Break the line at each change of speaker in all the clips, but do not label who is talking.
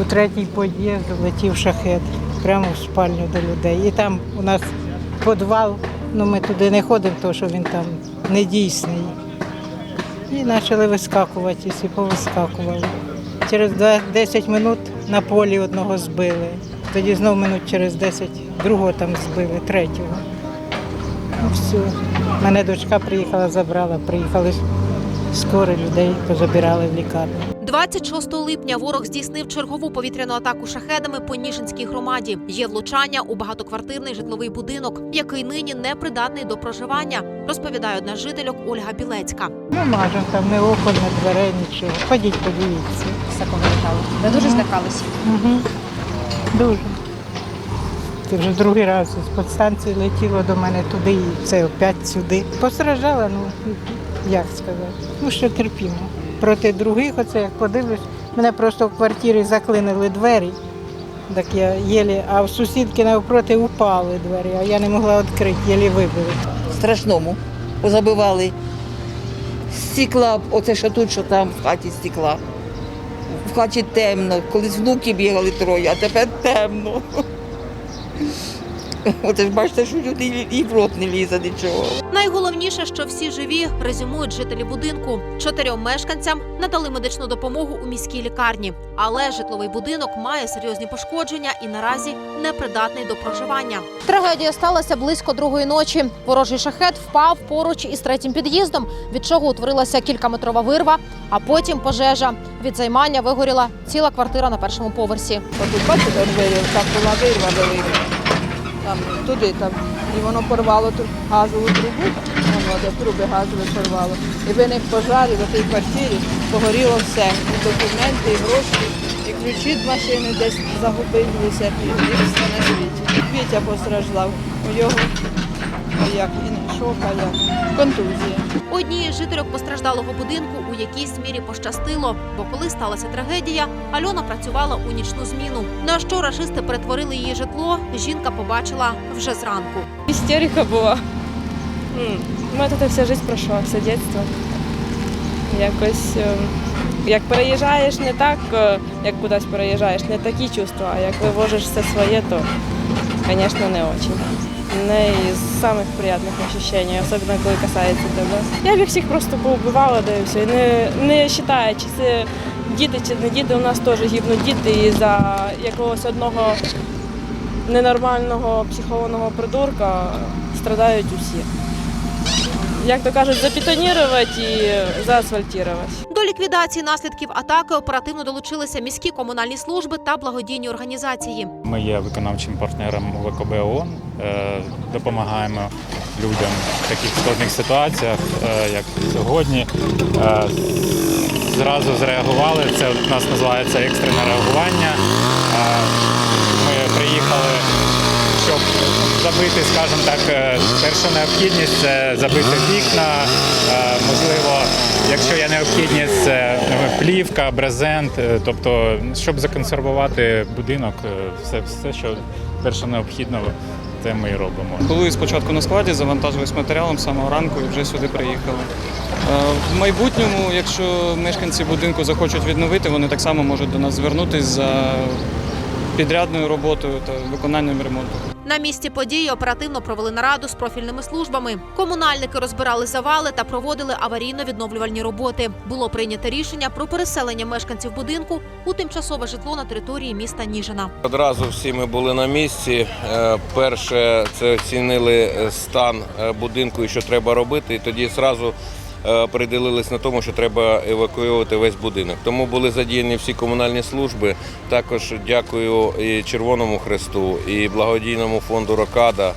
у третій під'їзд летів шахет прямо в спальню до людей. І там у нас підвал, ну ми туди не ходимо, тому що він там недійсний. І почали вискакувати, і повискакували. Через два- 10 минут на полі одного збили. Тоді знову минут через 10 другого там збили, третього. Ну все. Мене дочка приїхала, забрала, приїхали скоро людей, позабирали в лікарню.
26 липня ворог здійснив чергову повітряну атаку шахедами по Ніжинській громаді. Є влучання у багатоквартирний житловий будинок, який нині не придатний до проживання, розповідає одна з жительок Ольга Білецька.
Ну, мажем, там не окон, не дверей, нічого. Ходіть, подивіться.
такого літало. Ви дуже злякалися.
Угу. Дуже. Це вже другий раз з подстанції летіло до мене туди і це опять сюди. Постраждала, ну як сказати. Ну, ще терпімо. Проти других, оце як подивлюсь, мене просто в квартирі заклинили двері. Так я єлі, а в сусідки навпроти упали двері, а я не могла відкрити, єлі вибили.
страшному. Позабивали стекла, оце що тут, що там в хаті стекла. В хаті темно. Колись внуки бігали троє, а тепер темно. Оце ж бачите, що люди і в рот не лізе нічого.
Найголовніше, що всі живі, резюмують жителі будинку. Чотирьом мешканцям надали медичну допомогу у міській лікарні, але житловий будинок має серйозні пошкодження і наразі непридатний до проживання. Трагедія сталася близько другої ночі. Ворожий шахет впав поруч із третім під'їздом, від чого утворилася кількаметрова вирва, а потім пожежа. Від займання вигоріла ціла квартира на першому поверсі.
Бачите, вирів, там була вирва велика. Там туди там. І воно порвало ту газову трубу, воно де труби газові порвало. І виник пожар, і в тій квартирі погоріло все. І документи, і гроші, і ключі від машини десь загубилися, і все на світі. Вітя постраждав. У його як і шок, а як контузія.
Одній із жительок постраждалого будинку у якійсь мірі пощастило, бо коли сталася трагедія, Альона працювала у нічну зміну. На що рашисти перетворили її житло, жінка побачила вже зранку.
Істерика була. У мене тут вся життя пройшла, все дитинство. Якось е, як переїжджаєш не так, е, як кудись переїжджаєш, не такі чувства, а як вивозиш все своє, то, звісно, не дуже. Не із самих приємних ощущень, особливо коли касається тебе. Я б їх всіх просто поубивала, да все. Не, не вважаю, чи це діти, чи не діти, у нас теж гибнуть діти і за якогось одного ненормального психованого придурка страдають усі. Як то кажуть, забетонувати і заасфальтувати.
До ліквідації наслідків атаки оперативно долучилися міські комунальні служби та благодійні організації.
Ми є виконавчим партнером ВКБ ООН, е, допомагаємо людям в таких складних ситуаціях, е, як сьогодні. Е, Зразу зреагували. Це у нас називається екстрене реагування. Ми приїхали, забити, скажімо так, е, перша необхідність це забити вікна. Е, Можливо, якщо є необхідність, це е, плівка, брезент, тобто, щоб законсервувати будинок, все, все, що перше необхідно, це ми і робимо.
Були спочатку на складі, завантажились матеріалом з самого ранку і вже сюди приїхали. В майбутньому, якщо мешканці будинку захочуть відновити, вони так само можуть до нас звернутися за підрядною роботою та виконанням ремонту.
На місці події оперативно провели нараду з профільними службами. Комунальники розбирали завали та проводили аварійно-відновлювальні роботи. Було прийнято рішення про переселення мешканців будинку у тимчасове житло на території міста Ніжина.
Одразу всі ми були на місці. Е, Перше це оцінили е, стан е, будинку і що треба робити. І тоді одразу приділились на тому, що треба евакуювати весь будинок. Тому були задіяні всі комунальні служби. Також дякую і Червоному Хресту, і благодійному фонду Рокада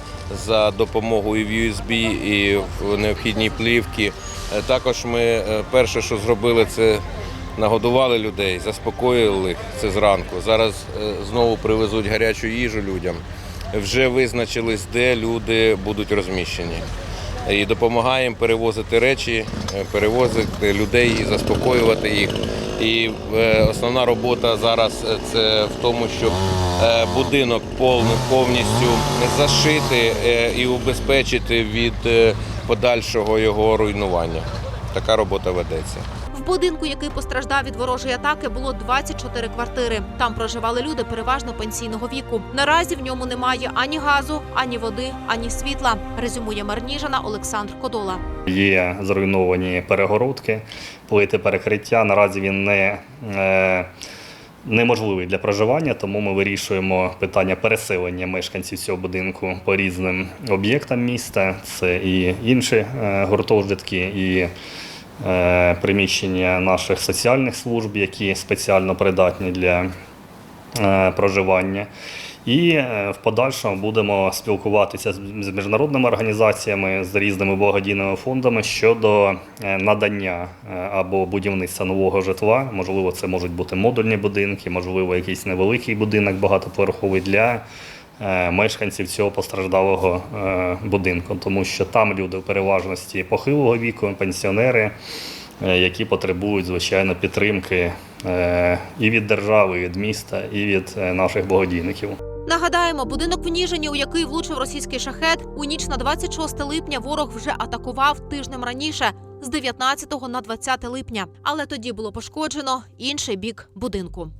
за допомогу і в USB, і в необхідній плівки. Е, Також ми е, перше, що зробили, це нагодували людей, заспокоїли їх це зранку. Зараз е, знову привезуть гарячу їжу людям. Вже визначились, де люди будуть розміщені. І допомагаємо перевозити речі, е, перевозити людей і заспокоювати їх. І е, основна робота зараз е, це в тому, щоб будинок повністю зашити і убезпечити від подальшого його руйнування. Така робота ведеться.
Будинку, який постраждав від ворожої атаки, було 24 квартири. Там проживали люди переважно пенсійного віку. Наразі в ньому немає ані газу, ані води, ані світла. Резюмує Марніжана Олександр Кодола.
Є зруйновані перегородки, плити перекриття. Наразі він не е, неможливий для проживання, тому ми вирішуємо питання переселення мешканців цього будинку по різним об'єктам міста. Це і інші е, гуртожитки, і приміщення наших соціальних служб, які спеціально придатні для е, проживання. І е, в подальшому будемо спілкуватися з міжнародними організаціями, з різними благодійними фондами щодо е, надання е, або будівництва нового житла. Можливо, це можуть бути модульні будинки, можливо, якийсь невеликий будинок багатоповерховий для е, мешканців цього постраждалого е, будинку, тому що там люди в переважності похилого віку, пенсіонери е, які потребують звичайно підтримки е, і від держави, і від міста, і від е, наших благодійників.
Нагадаємо, будинок в Ніжині, у який влучив російський шахет, у ніч на 26 липня ворог вже атакував тижнем раніше, з 19 на 20 липня. Але тоді було пошкоджено інший бік будинку.